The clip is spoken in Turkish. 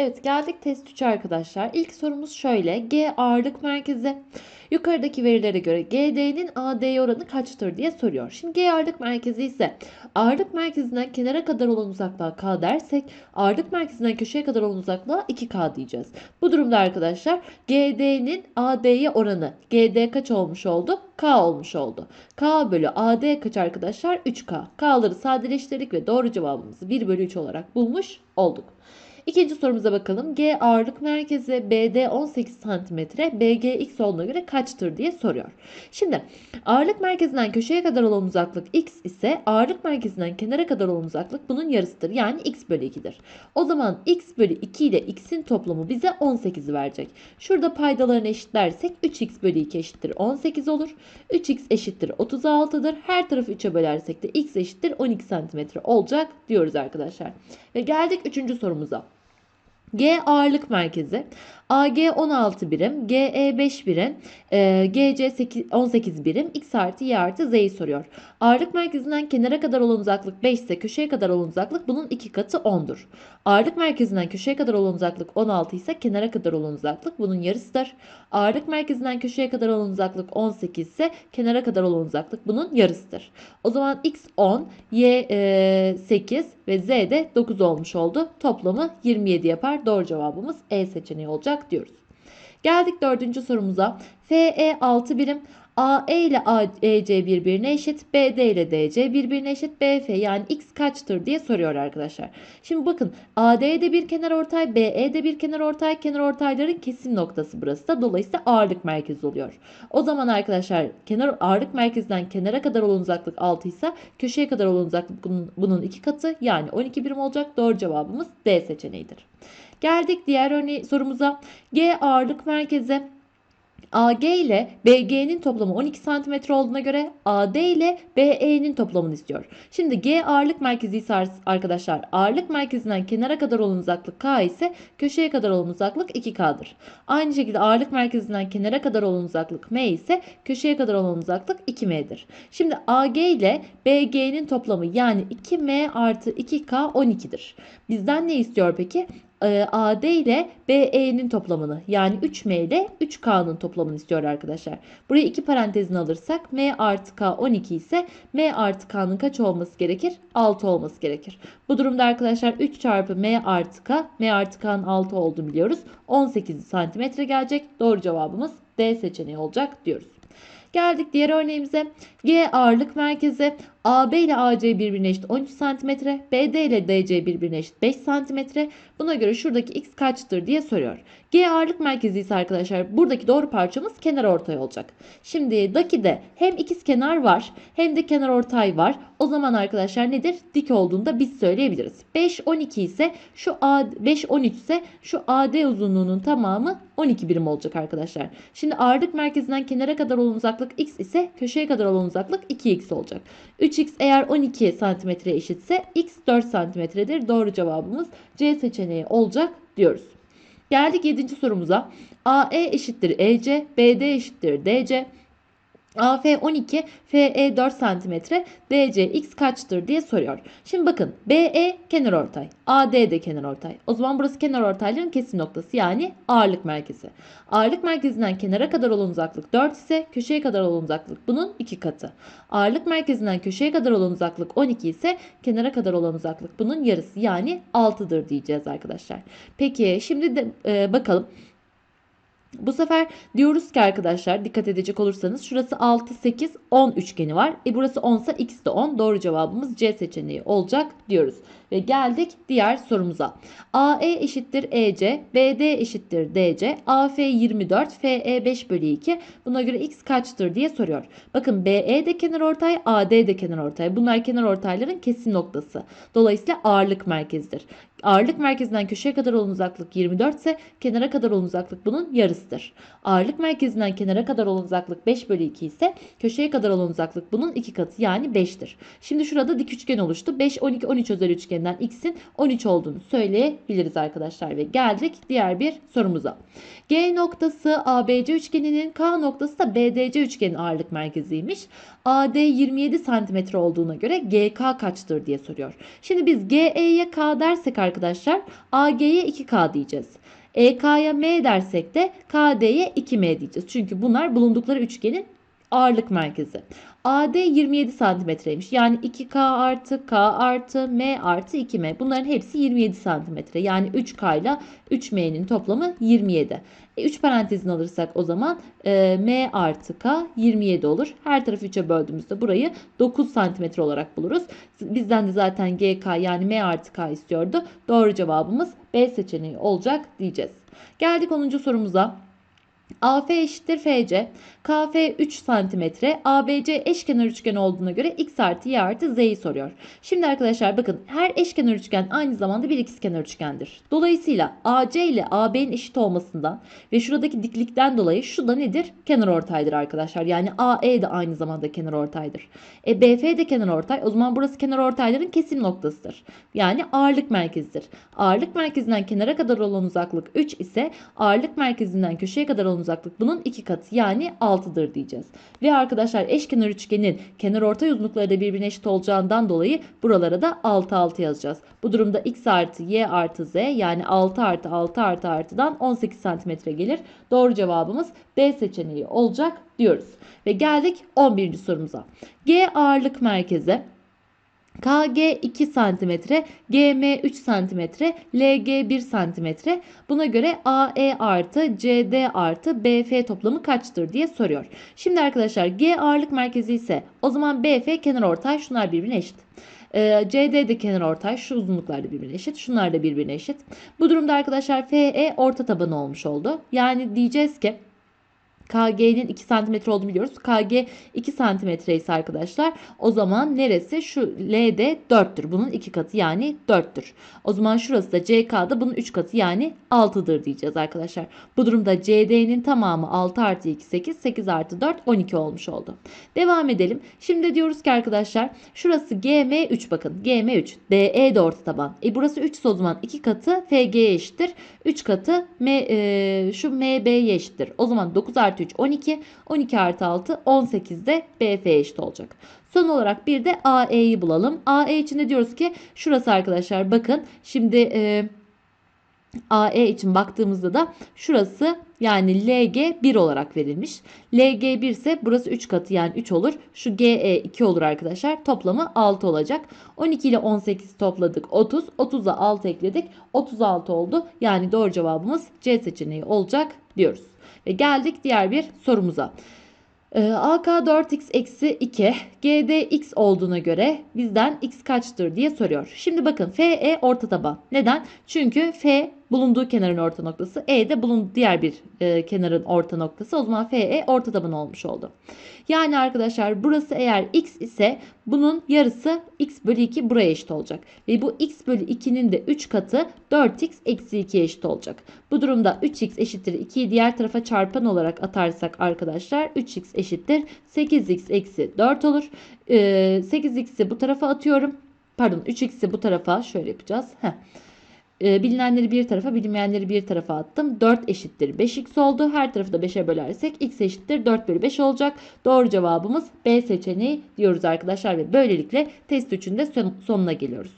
Evet geldik test 3 arkadaşlar. İlk sorumuz şöyle. G ağırlık merkezi. Yukarıdaki verilere göre GD'nin AD'ye oranı kaçtır diye soruyor. Şimdi G ağırlık merkezi ise ağırlık merkezinden kenara kadar olan uzaklığa K dersek ağırlık merkezinden köşeye kadar olan uzaklığa 2K diyeceğiz. Bu durumda arkadaşlar GD'nin AD'ye oranı GD kaç olmuş oldu? K olmuş oldu. K bölü AD kaç arkadaşlar? 3K. K'ları sadeleştirdik ve doğru cevabımızı 1 bölü 3 olarak bulmuş olduk. İkinci sorumuza bakalım. G ağırlık merkezi BD 18 cm, BG x olduğuna göre kaçtır diye soruyor. Şimdi ağırlık merkezinden köşeye kadar olan uzaklık x ise ağırlık merkezinden kenara kadar olan uzaklık bunun yarısıdır. Yani x bölü 2'dir. O zaman x bölü 2 ile x'in toplamı bize 18'i verecek. Şurada paydalarını eşitlersek 3x bölü 2 eşittir 18 olur. 3x eşittir 36'dır. Her tarafı 3'e bölersek de x eşittir 12 cm olacak diyoruz arkadaşlar. Ve geldik 3. sorumuza. G ağırlık merkezi. AG 16 birim, GE 5 birim, e, GC 8, 18 birim, X artı Y artı Z'yi soruyor. Ağırlık merkezinden kenara kadar olan uzaklık 5 ise köşeye kadar olan uzaklık bunun 2 katı 10'dur. Ağırlık merkezinden köşeye kadar olan uzaklık 16 ise kenara kadar olan uzaklık bunun yarısıdır. Ağırlık merkezinden köşeye kadar olan uzaklık 18 ise kenara kadar olan uzaklık bunun yarısıdır. O zaman X 10, Y e, 8 ve Z de 9 olmuş oldu. Toplamı 27 yapar. Doğru cevabımız E seçeneği olacak diyoruz. Geldik dördüncü sorumuza. FE 6 birim, AE ile AEC birbirine eşit, BD ile DC birbirine eşit, BF yani X kaçtır diye soruyor arkadaşlar. Şimdi bakın AD'de bir kenar ortay, BE'de bir kenar ortay, kenar ortayların kesim noktası burası da dolayısıyla ağırlık merkezi oluyor. O zaman arkadaşlar kenar ağırlık merkezinden kenara kadar olan uzaklık 6 ise köşeye kadar olan uzaklık bunun, bunun iki katı yani 12 birim olacak. Doğru cevabımız D seçeneğidir. Geldik diğer örneği sorumuza. G ağırlık merkezi AG ile BG'nin toplamı 12 cm olduğuna göre AD ile BE'nin toplamını istiyor. Şimdi G ağırlık merkezi ise arkadaşlar ağırlık merkezinden kenara kadar olan uzaklık K ise köşeye kadar olan uzaklık 2K'dır. Aynı şekilde ağırlık merkezinden kenara kadar olan uzaklık M ise köşeye kadar olan uzaklık 2M'dir. Şimdi AG ile BG'nin toplamı yani 2M artı 2K 12'dir. Bizden ne istiyor peki? E, AD ile BE'nin toplamını yani 3M ile 3K'nın toplamını istiyor arkadaşlar. Buraya iki parantezini alırsak M artı K 12 ise M artı K'nın kaç olması gerekir? 6 olması gerekir. Bu durumda arkadaşlar 3 çarpı M artı K, M artı K'nın 6 olduğunu biliyoruz. 18 santimetre gelecek. Doğru cevabımız D seçeneği olacak diyoruz. Geldik diğer örneğimize. G ağırlık merkezi AB ile AC birbirine eşit 13 cm, BD ile DC birbirine eşit 5 cm. Buna göre şuradaki x kaçtır diye soruyor. G ağırlık merkezi ise arkadaşlar buradaki doğru parçamız kenar ortay olacak. Şimdi dakide hem ikiz kenar var hem de kenar ortay var. O zaman arkadaşlar nedir? Dik olduğunda biz söyleyebiliriz. 5 12 ise şu A 5 13 ise şu AD uzunluğunun tamamı 12 birim olacak arkadaşlar. Şimdi ağırlık merkezinden kenara kadar olan uzaklık x ise köşeye kadar olan uzaklık 2x olacak. 3x eğer 12 santimetre eşitse x 4 santimetredir. Doğru cevabımız C seçeneği olacak diyoruz. Geldik 7. sorumuza. AE eşittir EC, BD eşittir DC. AF 12, FE 4 cm, DC x kaçtır diye soruyor. Şimdi bakın BE kenarortay, AD de kenarortay. O zaman burası kenarortayların kesim noktası yani ağırlık merkezi. Ağırlık merkezinden kenara kadar olan uzaklık 4 ise köşeye kadar olan uzaklık bunun 2 katı. Ağırlık merkezinden köşeye kadar olan uzaklık 12 ise kenara kadar olan uzaklık bunun yarısı yani 6'dır diyeceğiz arkadaşlar. Peki şimdi de e, bakalım. Bu sefer diyoruz ki arkadaşlar dikkat edecek olursanız şurası 6, 8, 10 üçgeni var. E burası 10 ise x de 10. Doğru cevabımız C seçeneği olacak diyoruz. Ve geldik diğer sorumuza. AE eşittir EC, BD eşittir DC, AF 24, FE 5 bölü 2. Buna göre x kaçtır diye soruyor. Bakın BE de kenar ortay, AD de kenar ortay. Bunlar kenar ortayların kesim noktası. Dolayısıyla ağırlık merkezidir. Ağırlık merkezinden köşeye kadar olan uzaklık 24 ise kenara kadar olan uzaklık bunun yarısıdır. Ağırlık merkezinden kenara kadar olan uzaklık 5 bölü 2 ise köşeye kadar olan uzaklık bunun 2 katı yani 5'tir. Şimdi şurada dik üçgen oluştu. 5, 12, 13 özel üçgenden x'in 13 olduğunu söyleyebiliriz arkadaşlar. Ve geldik diğer bir sorumuza. G noktası ABC üçgeninin K noktası da BDC üçgenin ağırlık merkeziymiş. AD 27 cm olduğuna göre GK kaçtır diye soruyor. Şimdi biz GE'ye K dersek arkadaşlar AG'ye 2K diyeceğiz. EK'ya M dersek de KD'ye 2M diyeceğiz. Çünkü bunlar bulundukları üçgenin ağırlık merkezi. AD 27 santimetreymiş. Yani 2K artı K artı M artı 2M. Bunların hepsi 27 santimetre. Yani 3K ile 3M'nin toplamı 27. E, 3 parantezini alırsak o zaman e, M artı K 27 olur. Her tarafı 3'e böldüğümüzde burayı 9 santimetre olarak buluruz. Bizden de zaten GK yani M artı K istiyordu. Doğru cevabımız B seçeneği olacak diyeceğiz. Geldik 10. sorumuza. AF eşittir FC. KF 3 cm. ABC eşkenar üçgen olduğuna göre x artı y artı z'yi soruyor. Şimdi arkadaşlar bakın her eşkenar üçgen aynı zamanda bir ikizkenar üçgendir. Dolayısıyla AC ile AB'nin eşit olmasından ve şuradaki diklikten dolayı şu da nedir? Kenar ortaydır arkadaşlar. Yani AE de aynı zamanda kenar ortaydır. E BF de kenar ortay. O zaman burası kenar ortayların kesim noktasıdır. Yani ağırlık merkezidir. Ağırlık merkezinden kenara kadar olan uzaklık 3 ise ağırlık merkezinden köşeye kadar olan uzaklık bunun 2 katı yani 6'dır diyeceğiz. Ve arkadaşlar eşkenar üçgenin kenar ortay uzunlukları da birbirine eşit olacağından dolayı buralara da 6 6 yazacağız. Bu durumda x artı y artı z yani 6 artı 6 artı artıdan 18 santimetre gelir. Doğru cevabımız B seçeneği olacak diyoruz. Ve geldik 11. sorumuza. G ağırlık merkezi KG 2 cm, GM 3 cm, LG 1 cm. Buna göre AE artı CD artı BF toplamı kaçtır diye soruyor. Şimdi arkadaşlar G ağırlık merkezi ise o zaman BF kenar ortay şunlar birbirine eşit. Ee, CD de kenar ortay şu uzunluklar da birbirine eşit. Şunlar da birbirine eşit. Bu durumda arkadaşlar FE orta tabanı olmuş oldu. Yani diyeceğiz ki KG'nin 2 cm olduğunu biliyoruz. KG 2 cm ise arkadaşlar o zaman neresi? Şu LD 4'tür. Bunun 2 katı yani 4'tür. O zaman şurası da CK'da bunun 3 katı yani 6'dır diyeceğiz arkadaşlar. Bu durumda CD'nin tamamı 6 artı 2 8. 8 artı 4 12 olmuş oldu. Devam edelim. Şimdi diyoruz ki arkadaşlar şurası GM3 bakın. GM3. DE de orta taban. E burası 3 ise o zaman 2 katı FG'ye eşittir. 3 katı M, e, şu MB'ye eşittir. O zaman 9 artı 3 12. 12 artı 6 18 de BF'ye eşit olacak. Son olarak bir de AE'yi bulalım. AE için de diyoruz ki şurası arkadaşlar bakın. Şimdi e, AE için baktığımızda da şurası yani LG 1 olarak verilmiş. LG 1 ise burası 3 katı yani 3 olur. Şu GE 2 olur arkadaşlar. Toplamı 6 olacak. 12 ile 18 topladık 30. 30'a 6 ekledik. 36 oldu. Yani doğru cevabımız C seçeneği olacak diyoruz. Ve geldik diğer bir sorumuza. Ee, AK 4x eksi 2 GD x olduğuna göre bizden x kaçtır diye soruyor. Şimdi bakın FE orta taban. Neden? Çünkü F bulunduğu kenarın orta noktası. E de bulunduğu diğer bir e, kenarın orta noktası. O zaman FE orta taban olmuş oldu. Yani arkadaşlar burası eğer x ise bunun yarısı x bölü 2 buraya eşit olacak. Ve bu x bölü 2'nin de 3 katı 4x eksi 2'ye eşit olacak. Bu durumda 3x eşittir 2'yi diğer tarafa çarpan olarak atarsak arkadaşlar 3x eşittir 8x eksi 4 olur. Ee, 8x'i bu tarafa atıyorum. Pardon 3x'i bu tarafa şöyle yapacağız. Heh. Ee, bilinenleri bir tarafa bilinmeyenleri bir tarafa attım. 4 eşittir 5x oldu. Her tarafı da 5'e bölersek x eşittir 4 bölü 5 olacak. Doğru cevabımız B seçeneği diyoruz arkadaşlar. Ve böylelikle test 3'ün de son- sonuna geliyoruz.